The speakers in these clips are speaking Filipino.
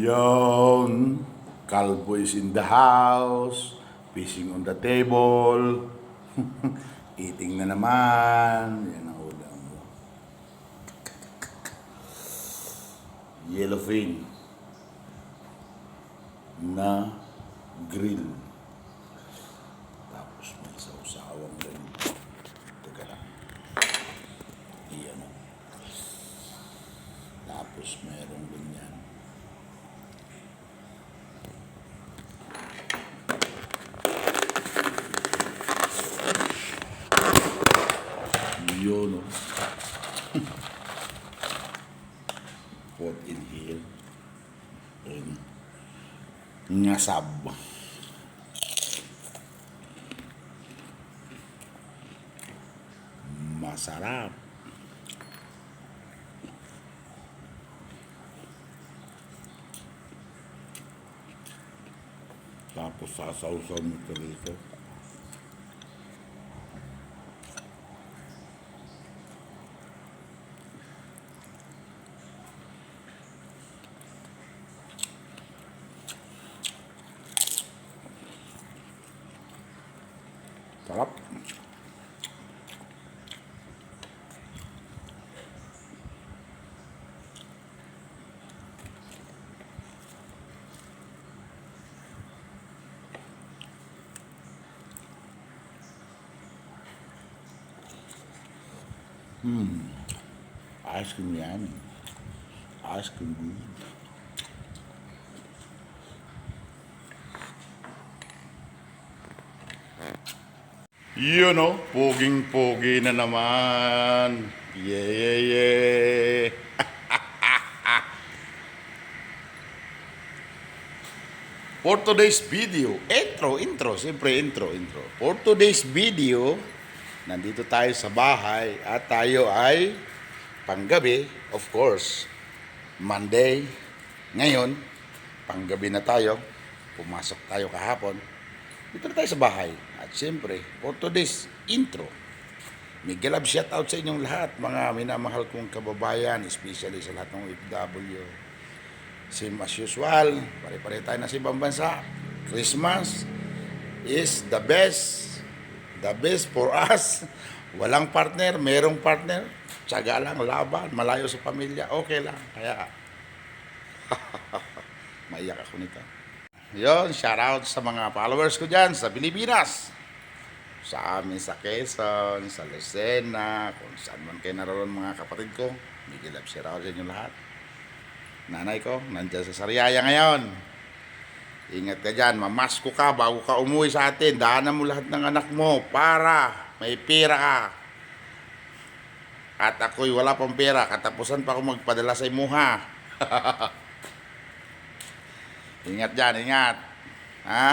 Yon, Calvo is in the house, fishing on the table, eating na naman. Yan ang ulam mo. Yellowfin na grill. Ngasab. Masarap. Tapos sasawsaw mo ito rito. Hmm. Ice cream yan. Ice cream good. Yun o, puging-pugi na naman. Yeah, yeah, yeah. For today's video, intro, intro, siyempre intro, intro. For today's video, nandito tayo sa bahay at tayo ay panggabi, of course, Monday. Ngayon, panggabi na tayo. Pumasok tayo kahapon. Dito na tayo sa bahay. At siyempre, for today's intro, Miguel love shout out sa inyong lahat, mga minamahal kong kababayan, especially sa lahat ng OFW. Same as usual, pare-pare tayo na sa ibang bansa. Christmas is the best, the best for us. Walang partner, merong partner, tsaga lang, laban, malayo sa pamilya, okay lang. Kaya, maiyak ako nito. Yon, shout out sa mga followers ko dyan sa Pilipinas. Sa amin sa Quezon, sa Lucena, kung saan man kayo naroon mga kapatid ko. Miguel love sa inyo lahat. Nanay ko, nandiyan sa Sariaya ngayon. Ingat ka dyan, mamasko ka bago ka umuwi sa atin. Daanan mo lahat ng anak mo para may pera ka. At ako'y wala pang pera, katapusan pa ako magpadala sa imuha. ingat dyan, ingat. Ha?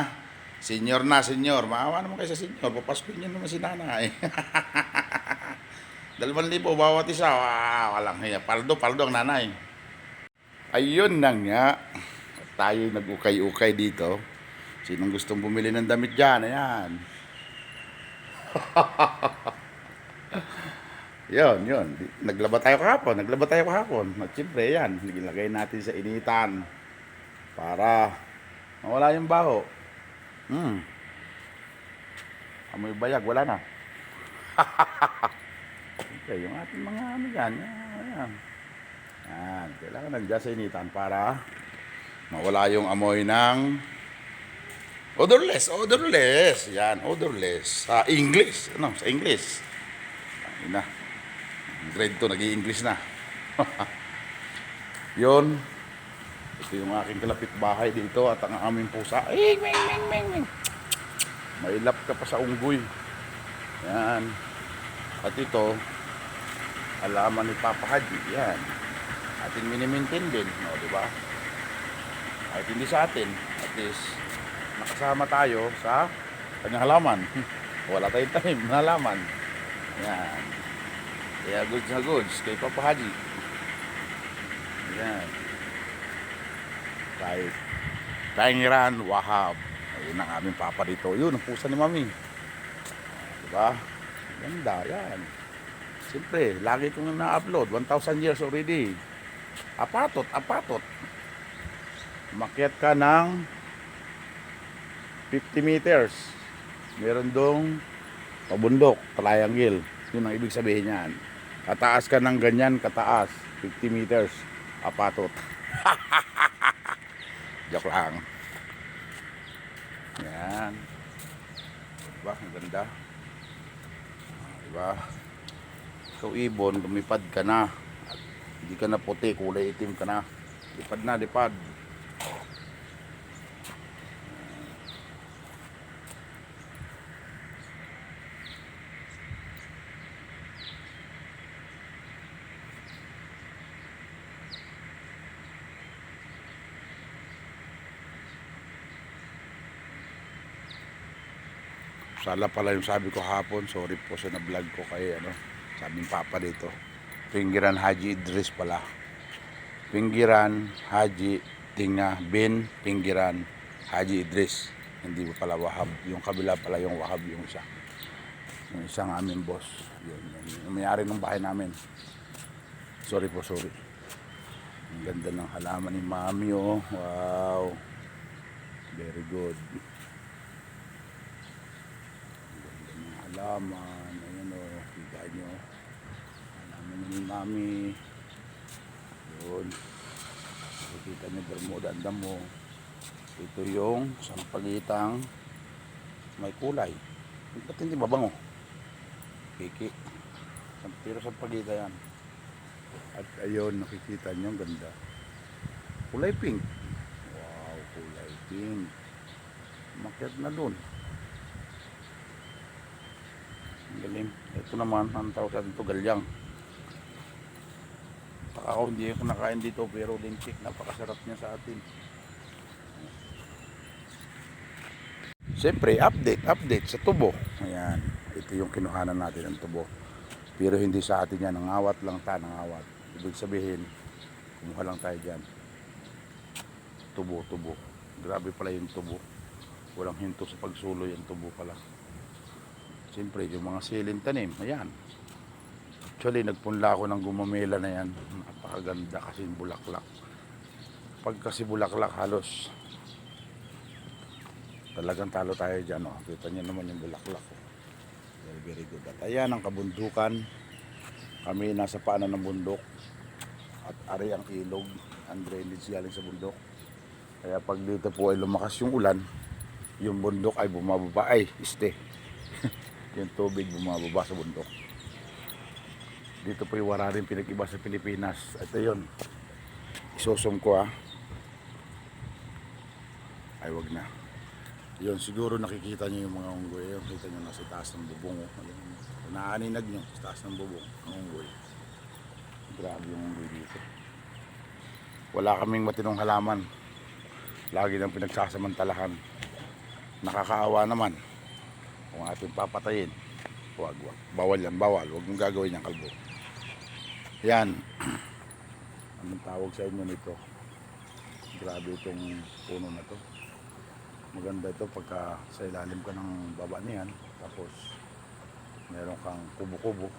Senior na, senior. Maawa naman kayo sa senior. Papaskuin niyo naman si nanay. Dalawang libo bawat isa. Wow, walang hiya. Paldo, paldo ang nanay. Ayun na nga. Tayo nag-ukay-ukay dito. Sinong gustong bumili ng damit dyan? Ayan. Yun, yun. Naglaba tayo kahapon. Naglaba tayo kahapon. At siyempre, yan. Nilagay natin sa initan. Para mawala yung baho. Hmm. Amoy bayag, wala na. okay, yung ating mga ano yan. Yan. Yan. Kailangan nandiyan sa initan para mawala yung amoy ng odorless, odorless. Yan, odorless. Sa English. Ano? Sa English. Ayun na. Grade 2, nag-i-English na. Yon. Ito yung aking kalapit bahay dito at ang aming pusa. Ay, ming, ming, ming, ming. Mailap ka pa sa unggoy. Yan. At ito, alaman ni Papa Haji. Yan. Ating minimintin din. No, di ba? Kahit hindi sa atin. At least, nakasama tayo sa kanyang halaman. Wala tayong tanim na halaman. Yan. Kaya goods na goods kay Papa Haji. Yan. Kay Tangiran Wahab. Ayun ang aming papa dito. Yun, ang pusa ni Mami. Diba? Ganda, yan. Siyempre, lagi kong na-upload. 1,000 years already. Apatot, apatot. Makyat ka ng 50 meters. Meron dong pabundok, triangle. Yun ang ibig sabihin niyan. Kataas ka ng ganyan, kataas. 50 meters. Apatot. Joke lang. Yan. Diba? Ang ganda. Diba? Ikaw ibon, lumipad ka na. Hindi ka na puti, kulay itim ka na. Lipad na, lipad. Sala pala yung sabi ko hapon. Sorry po sa na-vlog ko kay ano, sabing papa dito. Pinggiran Haji Idris pala. Pinggiran Haji Tinga bin Pinggiran Haji Idris. Hindi pa pala Wahab. Yung kabila pala yung Wahab yung isa. Yung isang aming boss. Yun, yun, yung may-ari ng bahay namin. Sorry po, sorry. Ang ganda ng halaman ni Mami oh. Wow. Very good. Ang ganda ng halaman. Ayan o, kita nyo. Halaman ni Mami. Yun. Nakikita nyo Bermuda ang damo. Ito yung sampagitang may kulay. Ba't hindi mabango? Piki. Pero sampagita yan. At ayun, nakikita nyo ang ganda. Kulay pink. Wow, kulay pink. Makyat na dun. Ito naman, ang tawag sa dito, galyang. Taka ako, hindi ako nakain dito, pero lintik, napakasarap niya sa atin. Siyempre, update, update sa tubo. Ayan, ito yung kinuhanan natin ng tubo. Pero hindi sa atin yan, nangawat lang ta, nangawat. Ibig sabihin, kumuha lang tayo dyan. Tubo, tubo. Grabe pala yung tubo. Walang hinto sa pagsulo yung tubo pala. Siyempre, yung mga silin tanim, ayan. Actually, nagpunla ako ng gumamela na yan. Napakaganda kasi bulaklak. Pag kasi bulaklak, halos talagang talo tayo dyan. Oh. Kita niyo naman yung bulaklak. Oh. Very, very good. At ayan ang kabundukan. Kami nasa paanan ng bundok. At ari ang ilog. Ang drainage galing sa bundok. Kaya pag dito po ay lumakas yung ulan, yung bundok ay bumababa. Ay, este. Yung tubig bumababa sa bundok. Dito po yung wara rin pinag-iba sa Pilipinas. Ito yun. Isusum ko ah. Ay, wag na. Yun, siguro nakikita nyo yung mga unggoy. Yun, kita nyo nasa taas ng bubong. Oh. Naaninag nyo sa taas ng bubong. Ang unggoy. Grabe yung unggoy dito. Wala kaming matinong halaman. Lagi nang pinagsasamantalahan. Nakakaawa naman. Kung ating papatayin. Wag, wag. Bawal yan, bawal. Huwag mong gagawin yung kalbo. Yan. Anong tawag sa inyo nito? Grabe itong puno na to maganda ito pagka sa ilalim ka ng baba niyan tapos meron kang kubo-kubo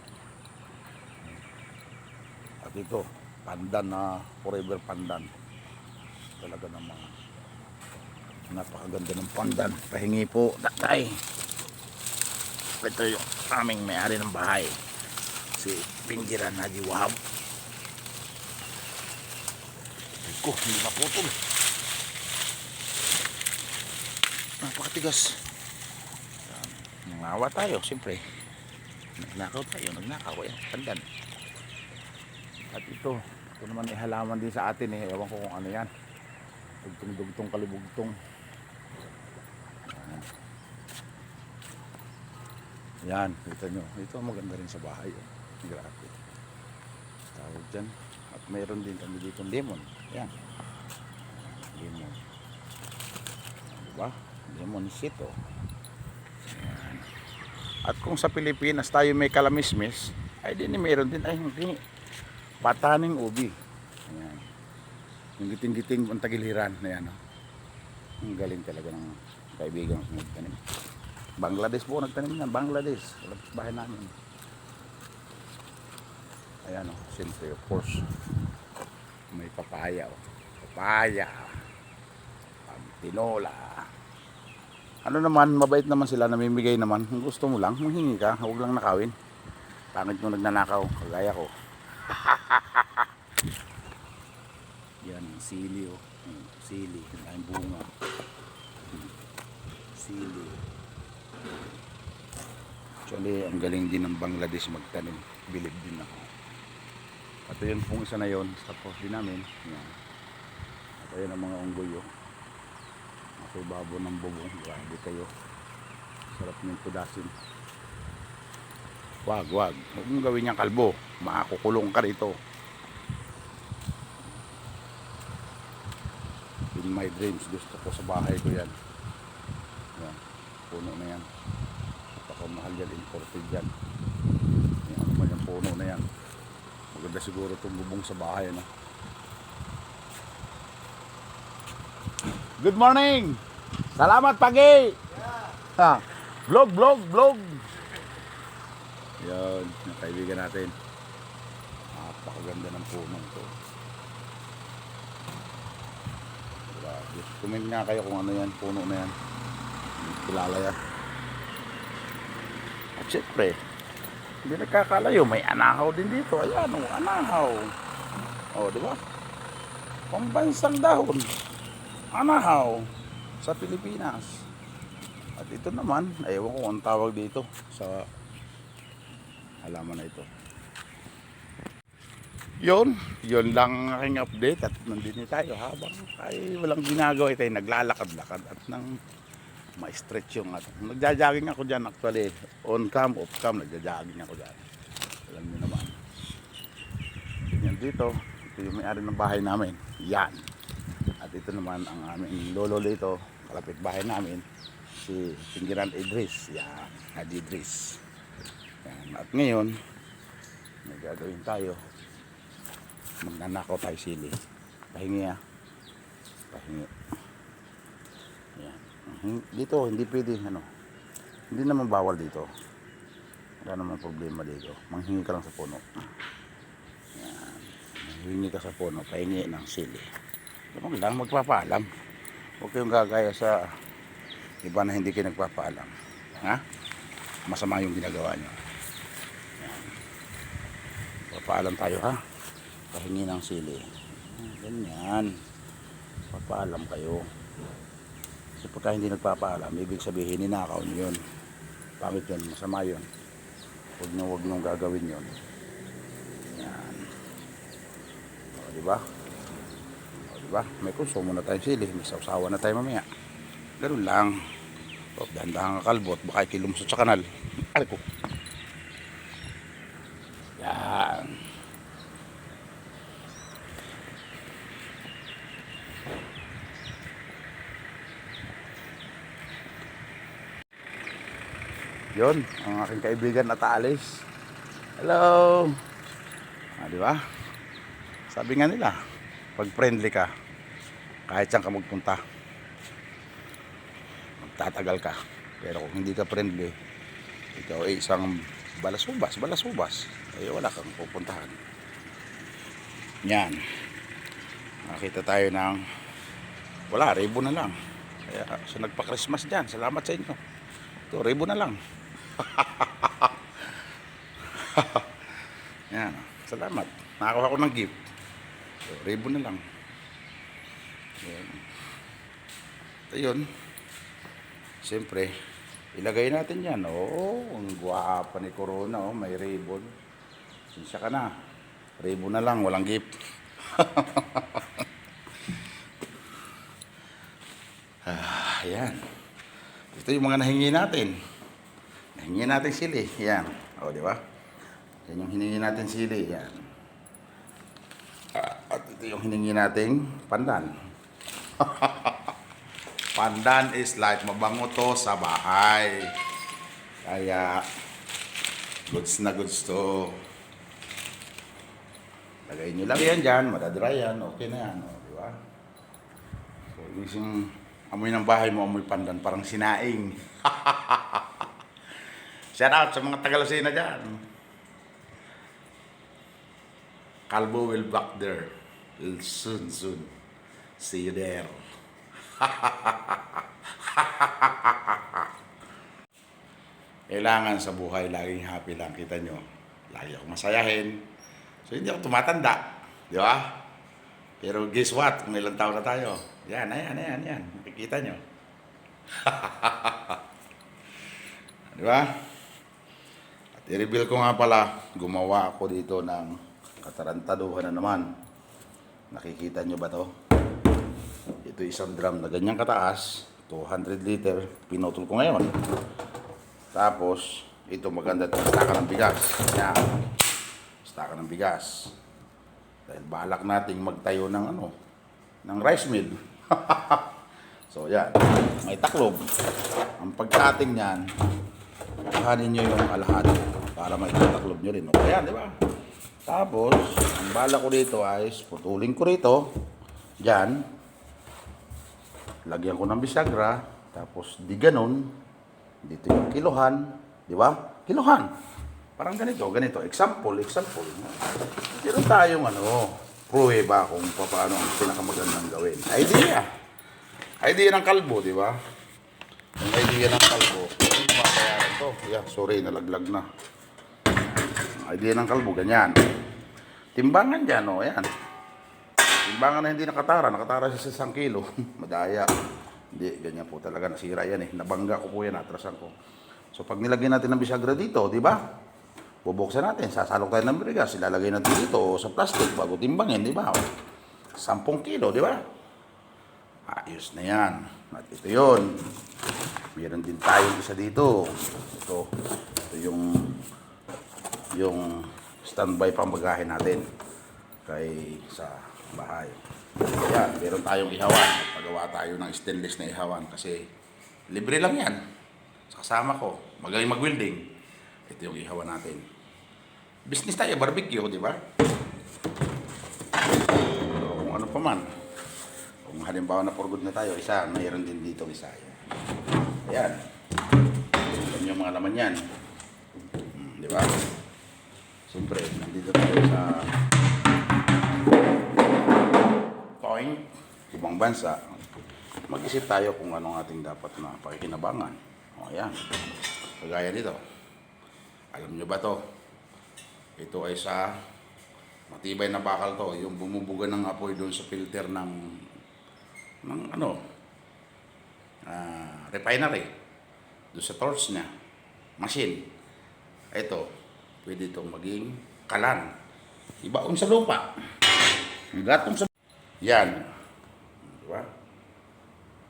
at ito pandan na forever pandan talaga namang napakaganda ng pandan pahingi po tatay ito yung aming may-ari ng bahay. Si Pinggiran Haji Wahab. Ko hindi maputol. Napakatigas. Nangawa tayo siyempre. Nagnakaw tayo nagnakaw. Yan pandan at ito ito naman ay halaman din sa atin eh. Ewan ko kung ano yan. Dugtong dugtong kalibugtong yan yan kita nyo. Ito maganda rin sa bahay oh. grabe. Tawag dyan. At mayroon din kami dito lemon. Yan. Lemon. Diba lemon sito Ayan. at kung sa Pilipinas tayo may kalamismis ay din mayroon din. Ay hindi. Pataning ubi. Ayan. yung giting-giting ang tagiliran. Na yan oh. ang galing talaga ng kaibigan ko. Nagtanim Bangladesh po nagtanim na Bangladesh labas bahay namin ayan oh, siyempre of course may papaya oh. papaya Tinola. Ano naman, mabait naman sila, namimigay naman. Kung gusto mo lang, manghingi ka, huwag lang nakawin. Pangit mo nagnanakaw, kagaya ko. Yan, sili oh. Sili, ang bunga. Hmm, Sili. Actually, ang galing din ng Bangladesh magtanim. Bilib din ako. At yun pong isa na yun, sa post din namin. Yan. At ayun ang mga unggoy oh. Nasa ibabo ng bubong. Grabe kayo. Sarap ng pudasin. Wag, wag. Huwag mong gawin niyang kalbo. Makakukulong ka rito. In my dreams, gusto ko sa bahay ko. Yan. Puno na yan. Napakamahal yan. Imported yan. Yan. Ano man yung puno na yan. Maganda siguro itong bubong sa bahay. Ano? Good morning! Salamat, Pagi! Ha, vlog, vlog, vlog! Yan, yung kaibigan natin. Napakaganda ng puno to. Grabe. Comment nga kayo kung ano yan, puno na yan. Kilala yan. At syempre, hindi nagkakalayo. May anahaw din dito. Ayan, oh, anahaw. O, di ba? Pambansang dahon. Anahaw sa Pilipinas. At ito naman, ayaw ko ang tawag dito sa halaman na ito. Yun, yun lang ang aking update at nandito tayo habang ay walang ginagawa tayo naglalakad-lakad at nang ma-stretch yung ato. Nagja-jogging ako dyan actually. On cam, off cam, nagja-jogging ako dyan. Alam niyo naman. Yan dito, ito yung may-ari ng bahay namin. Yan. At ito naman ang aming lolo dito, kalapit bahay namin, si Pinggiran Idris. Yan, Haji Idris. Yan. At ngayon, may tayo. Magnanakaw tayo sili. Pahingi ah. Pahingi. Dito, hindi pwede, ano, hindi naman bawal dito. Wala naman problema dito. Manghingi ka lang sa puno. Yan. Manghingi ka sa puno, pahingi ng sili. Huwag lang, magpapaalam. Huwag kayong gagaya sa iba na hindi kayo nagpapaalam. Ha? Masama yung ginagawa nyo. Yan. Papaalam tayo ha. Pahingi ng sili. Ganyan. Papaalam kayo. Kasi pagka hindi nagpapaalam, ibig sabihin ninakaw nyo yun. Pangit yun, masama yun. Huwag nyo, huwag nyo gagawin yun. Yan. O, di ba? O, diba? May konsumo na tayong sili. May sausawa na tayo mamaya. Ganun lang. O, dahan-dahan ka kalbot. Baka ikilumusot sa kanal. Ay ko. Yon, ang aking kaibigan na taalis. Hello. Ah, di ba? Sabi nga nila, pag friendly ka, kahit saan ka magpunta, magtatagal ka. Pero kung hindi ka friendly, ikaw ay isang balasubas, balasubas, ay wala kang pupuntahan. Yan. Nakita tayo ng, wala, ribo na lang. Kaya sa nagpa-Christmas dyan, salamat sa inyo. Ito, ribo na lang. Yan, salamat. Nakakuha ko ng gift. So, ribo na lang. Yan. Ito yun. Siyempre, ilagay natin yan. Oo, ang gwapa ni Corona. Oh, may ribbon. Sinsya ka na. Ribbon na lang, walang gift. ah, yan. Ito yung mga nahingi natin. Nahingi natin sili. Yan. O, di ba? Yan yung hiningi natin sili. Yan. Ah, at ito yung hiningi nating pandan. pandan is like mabango to sa bahay. Kaya, goods na goods to. Lagay nyo lang yan dyan, madadry yan, okay na yan, o, di ba? So, yung amoy ng bahay mo, amoy pandan, parang sinaing. Shout out sa mga Tagalasina dyan. Calvo will back there soon, soon. See you there. Kailangan sa buhay, laging happy lang. Kita nyo, lagi ako masayahin. So, hindi ako tumatanda. Di ba? Pero guess what? Kung ilang taon na tayo. Yan, ayan, ayan, ayan. Makikita nyo. Di ba? I-reveal ko nga pala, gumawa ako dito ng katarantaduhan na naman. Nakikita nyo ba to? Ito isang drum na ganyang kataas, 200 liter, pinutol ko ngayon. Tapos, ito maganda ito, staka ng bigas. Yan. Staka ng bigas. Dahil balak nating magtayo ng ano, ng rice mill. so, yan. May taklob. Ang pagkating niyan, kuhanin nyo yung alahati para may taklob nyo rin. O, ayan, di ba? Tapos, ang bala ko dito ay putulin ko rito. Diyan. Lagyan ko ng bisagra. Tapos, di ganun. Dito yung kilohan. Di ba? Kilohan. Parang ganito, ganito. Example, example. Meron tayong ano, pruweba kung paano ang pinakamagandang gawin. Idea. Idea ng kalbo, di ba? Yung idea ng kalbo, hindi mapayaran to. Yeah, sorry, nalaglag na. Idea ng kalbo, ganyan. Timbangan dyan, o, yan. Timbangan na hindi nakatara. Nakatara siya sa isang kilo. Madaya. Hindi, ganyan po talaga. Nasira yan eh. Nabangga ko po yan. Atrasan ko. So, pag nilagyan natin ng bisagra dito, di ba? Bubuksan natin. Sasalok tayo ng bigas. Ilalagay natin dito sa plastic bago timbangin, di ba? 10 kilo, di ba? Ayos na yan. At ito yun. Meron din tayong isa dito. Ito. Ito yung yung standby pambagahe natin kay sa bahay. Yan, meron tayong ihawan. Pagawa tayo ng stainless na ihawan kasi libre lang yan. Sa kasama ko, magaling mag-welding. Ito yung ihawan natin. Business tayo, barbecue, di ba? So, kung ano pa man. Kung halimbawa na for good na tayo, isa, mayroon din dito isa. Ayan. Ayan yung mga laman yan. Hmm, di ba? Siyempre, nandito tayo sa point, ibang bansa. Mag-isip tayo kung anong ating dapat na pakikinabangan. O, ayan. Kagaya dito. Alam nyo ba to? Ito ay sa matibay na bakal to. Yung bumubuga ng apoy doon sa filter ng ng ano ah, refinery. Doon sa torch niya. Machine. Ito, pwede itong maging kalan. Ibaon sa lupa. Gatong sa... Yan. Di ba?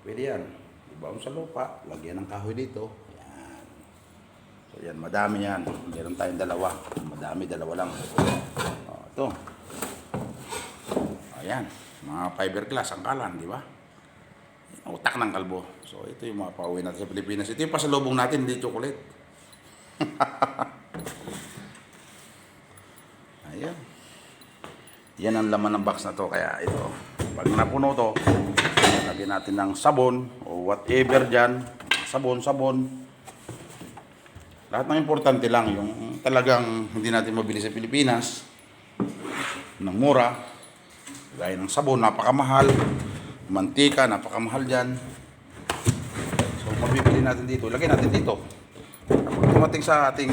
Pwede yan. Ibaon sa lupa. Lagyan ng kahoy dito. Yan. So yan, madami yan. Meron tayong dalawa. Madami, dalawa lang. O, ito. Ayan. Mga fiberglass ang kalan, di ba? Utak ng kalbo. So ito yung mga pauwi natin sa Pilipinas. Ito yung pasalubong natin, hindi chocolate. Ayan. Yan ang laman ng box na to. Kaya ito, pag napuno to, lagyan natin ng sabon o whatever dyan. Sabon, sabon. Lahat ng importante lang, yung talagang hindi natin mabili sa Pilipinas, ng mura, gaya ng sabon, napakamahal, mantika, napakamahal dyan. So, mabibili natin dito, lagyan natin dito. Kapag sa ating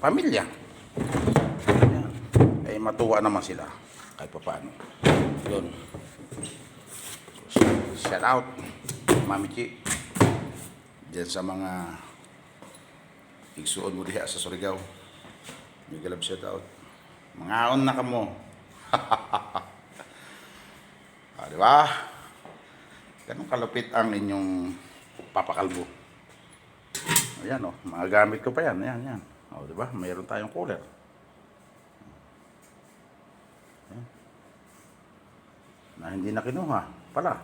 pamilya, matuwa naman sila. Kahit pa paano. Yun. Shout out, Mami Chi. Diyan sa mga igsuon mo diha sa Surigao. May galab shout out. Mga on na kamo. ah, di ba? Kalupit ang inyong papakalbo. Ayan o, oh, mga gamit ko pa yan. Ayan, ayan. O, di ba? Mayroon tayong cooler. Na hindi na kinuha pala.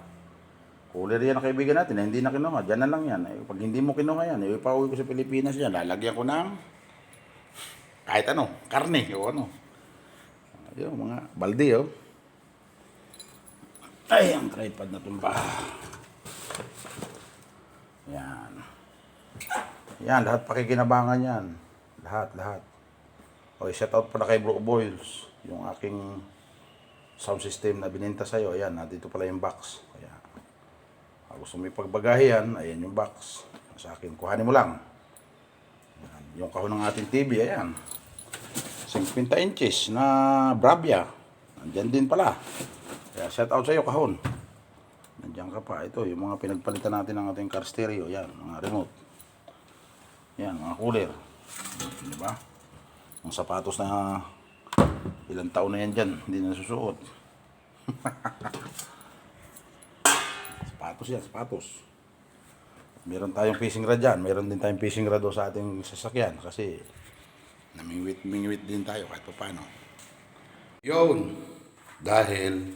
Cooler yan ang kaibigan natin na hindi na kinuha. Diyan na lang yan. Eh, pag hindi mo kinuha yan, eh, pauwi ko sa Pilipinas yan. Lalagyan ko ng kahit ano, karne o ano. Ayun, mga balde oh. Ay, ang tripod na tumba. Yan. Yan, lahat pakikinabangan yan. Lahat, lahat. O, shout out pala kay Bro Boils. Yung aking sound system na bininta sa'yo. Ayan, nandito pala yung box. Kaya, ako gusto mo ipagbagahian, ayan yung box. Sa akin, kuhanin mo lang. Ayan, yung kahon ng ating TV, ayan. 50 inches na Bravia. Nandyan din pala. Kaya shout out sa iyo, kahon. Nandiyan ka pa. Ito, yung mga pinagpalitan natin ng ating car stereo. Yan, mga remote. Yan, mga cooler. Di ba? Ang sapatos na ilang taon na yan dyan, hindi na susuot. sapatos yan, sapatos. Meron tayong fishing rod dyan. Meron din tayong fishing rod sa ating sasakyan kasi namingwit-mingwit din tayo kahit pa paano. Yun. Dahil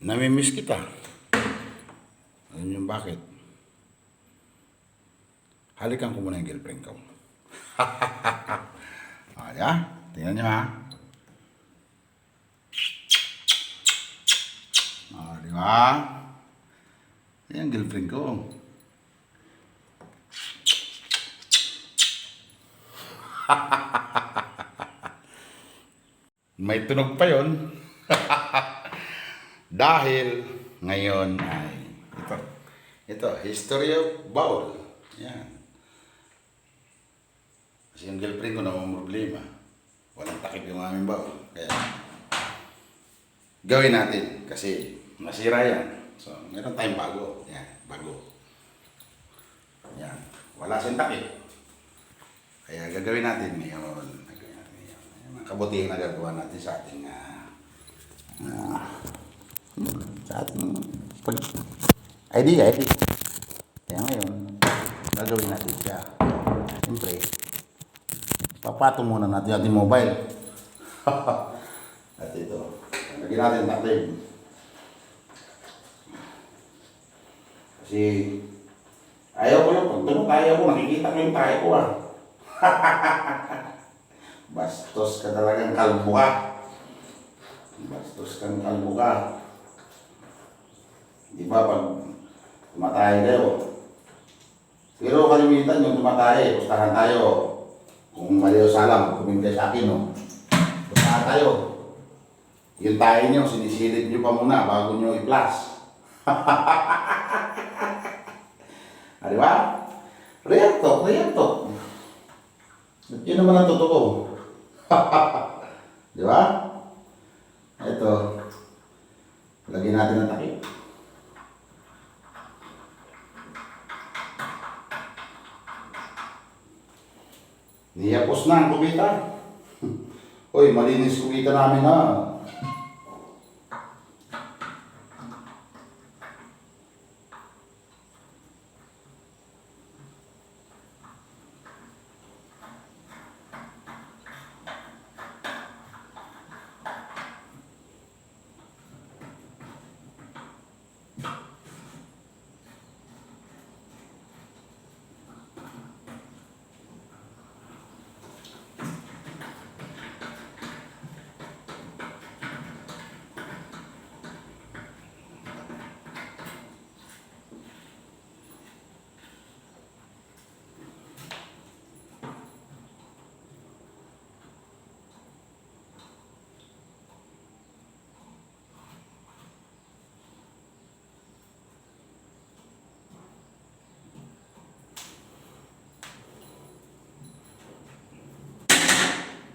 namimiss kita. Alam yung bakit? Halikan ko muna yung girlfriend ko. ah, ya? Tingnan nyo ha. Ah, di ba? Girlfriend ko. May tunog pa yon. Dahil ngayon ay ito. Ito, history of bowl. Yan. Kasi yung girlfriend ko naman problema. Walang takip yung aming bowl. Kaya, gawin natin. Kasi, nasira yan. So, meron tayong bago. Yan, bago. Yan. Wala siyang takip. Kaya gagawin natin ngayon. Gagawin natin ngayon. Mga kabutihan na gagawa natin sa ating ah, ah, sa ating pag idea, idea. Kaya ngayon, gagawin natin siya. Siyempre, papatong muna natin ating mobile. At ito, lagyan natin taklim. Kasi, ayaw ko lang, pag tumutay ako, nakikita ko yung tayo ko ah. Bastos ka talagang kalbo ka. Bastos kang kalbo ka. Di ba pag tumatay kayo, pero kalimitan yung tumatay, pustahan tayo. Kung mali o salam, kumimpi sa akin, no? Pustahan tayo. Yung tayo nyo, sinisilip nyo pa muna bago nyo i-plus. ah, di ba? Real talk, real talk. At yun naman ang totoo. di ba? Ito. Lagyan natin ng takip. Niyapos na ang kumita. Uy, malinis kumita namin ha.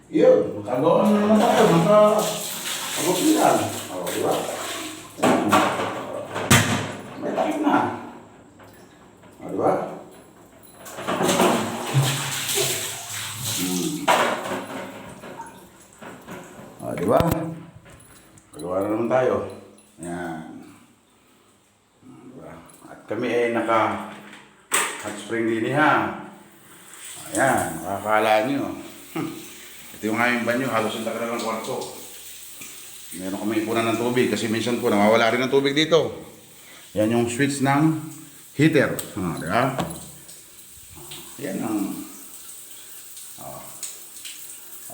Yun, magkagawa na naman tayo. Nasa kabukilan. O, di ba? May takip na. O, di ba? Hmm. O, di ba? Kagawa na naman tayo. Yan. O, di ba? At kami ay naka hot spring din ha. Ayan, makakala nyo. Ito yung aming banyo, halos ang tagal ng kwarto. Meron kami ipunan ng tubig kasi minsan po nawawala rin ng tubig dito. Yan yung switch ng heater. Ah, di? Yan ang... Oh.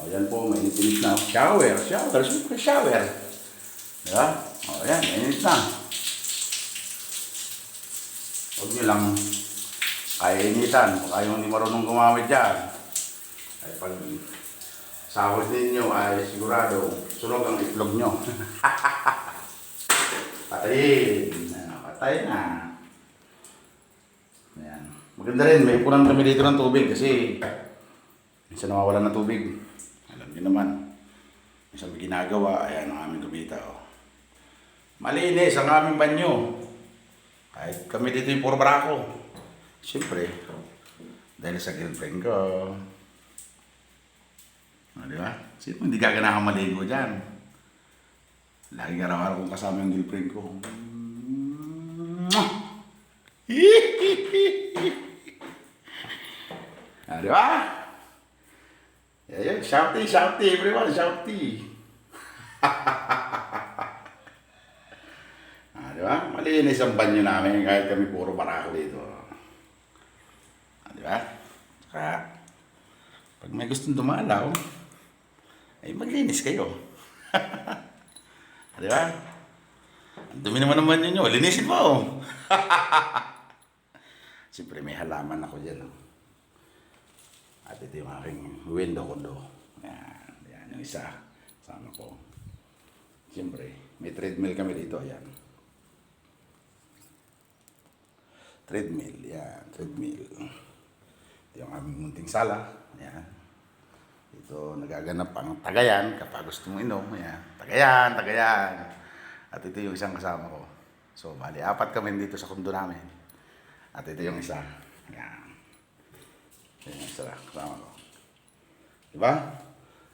oh, yan po, may init na shower. Shower, siyempre shower. Di? Oh, yan, mainit na. Huwag nyo lang kainitan. Kung ayaw hindi marunong gumamit dyan. Ay pag sahod ninyo ay sigurado sunog ang itlog nyo. Patayin. Tayo na. Ayan. Maganda rin, may punan kami dito ng tubig kasi minsan nawawalan ng tubig. Alam niyo naman. Minsan may ginagawa, ayan ang aming kumita. Oh. Malinis ang aming banyo. Kahit kami dito yung puro barako. Siyempre, dahil sa girlfriend ko. Ah, di ba? Sino hindi gaganahan maligo dyan? Lagi araw-araw kong kasama yung girlfriend ko. Ah, di ba? Yeah. Shouty, shouty, everyone, shouty. ah, di ba? Malinis ang banyo namin kahit kami puro barako dito. Ah, di ba? Saka, pag may gustong dumalaw, maglinis kayo. Di ba? Dumi naman naman yun. Linisin mo. Siyempre may halaman ako dyan. Oh. At ito yung aking window condo. Yan. Yan yung isa. Sama ko. Siyempre, may treadmill kami dito. Yan. Treadmill. Yan. Treadmill. Ito yung aming munting sala. Yan. Ito, nagaganap ang tagayan kapag gusto mong inom. Yan. Tagayan, tagayan. At ito yung isang kasama ko. So, bali, apat kami dito sa kundo namin. At ito yung isa. Yan. Ito yung isa kasama ko. Diba?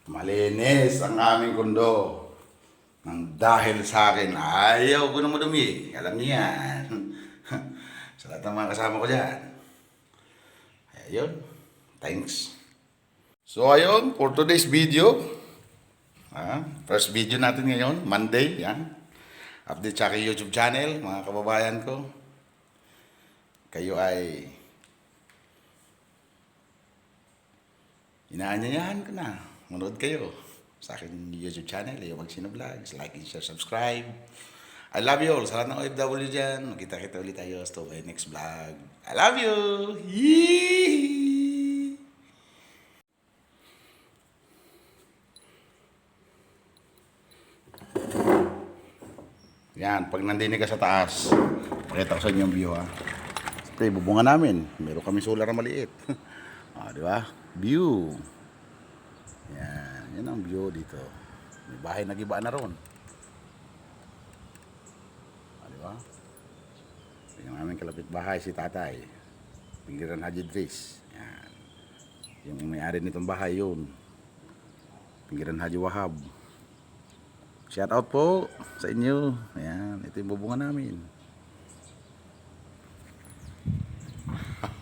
Malinis ang aming kundo. Nang dahil sa akin, ayaw ko na madumi. Alam niyo yan. sa lahat ng mga kasama ko dyan. Ayun. Thanks. So ayun, for today's video, ah, first video natin ngayon, Monday, yan. Update sa aking YouTube channel, mga kababayan ko. Kayo ay inaanyayahan ko na. Manood kayo sa aking YouTube channel, yung Magsino Vlogs. Like and share, subscribe. I love you all. Sa lahat ng OFW dyan, magkita-kita ulit tayo sa next vlog. I love you! Yee! Yan, pag nandinig ka sa taas, pakita ko sa inyo yung view ha. Ito, bubunga namin. Meron kami solar na maliit. ah, di ba? View. Yan, yan ang view dito. May bahay na gibaan na ron. Ah, di ba? Yung aming kalapit bahay si tatay. Pinggiran Haji Dris. Yan. Yung may-ari nitong bahay yun. Pinggiran Haji Wahab. Shout out po sa inyo. Ayan, ito yung bubunga namin.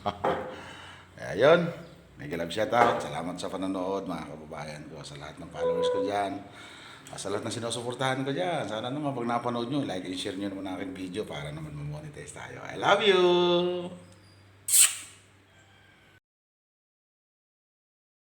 Kaya yun, mega love shout out. Salamat sa panonood mga kababayan ko, sa lahat ng followers ko dyan. At sa lahat ng sinusuportahan ko dyan. Sana naman pag napanood nyo, like and share nyo naman aking video para naman mamonetize tayo. I love you!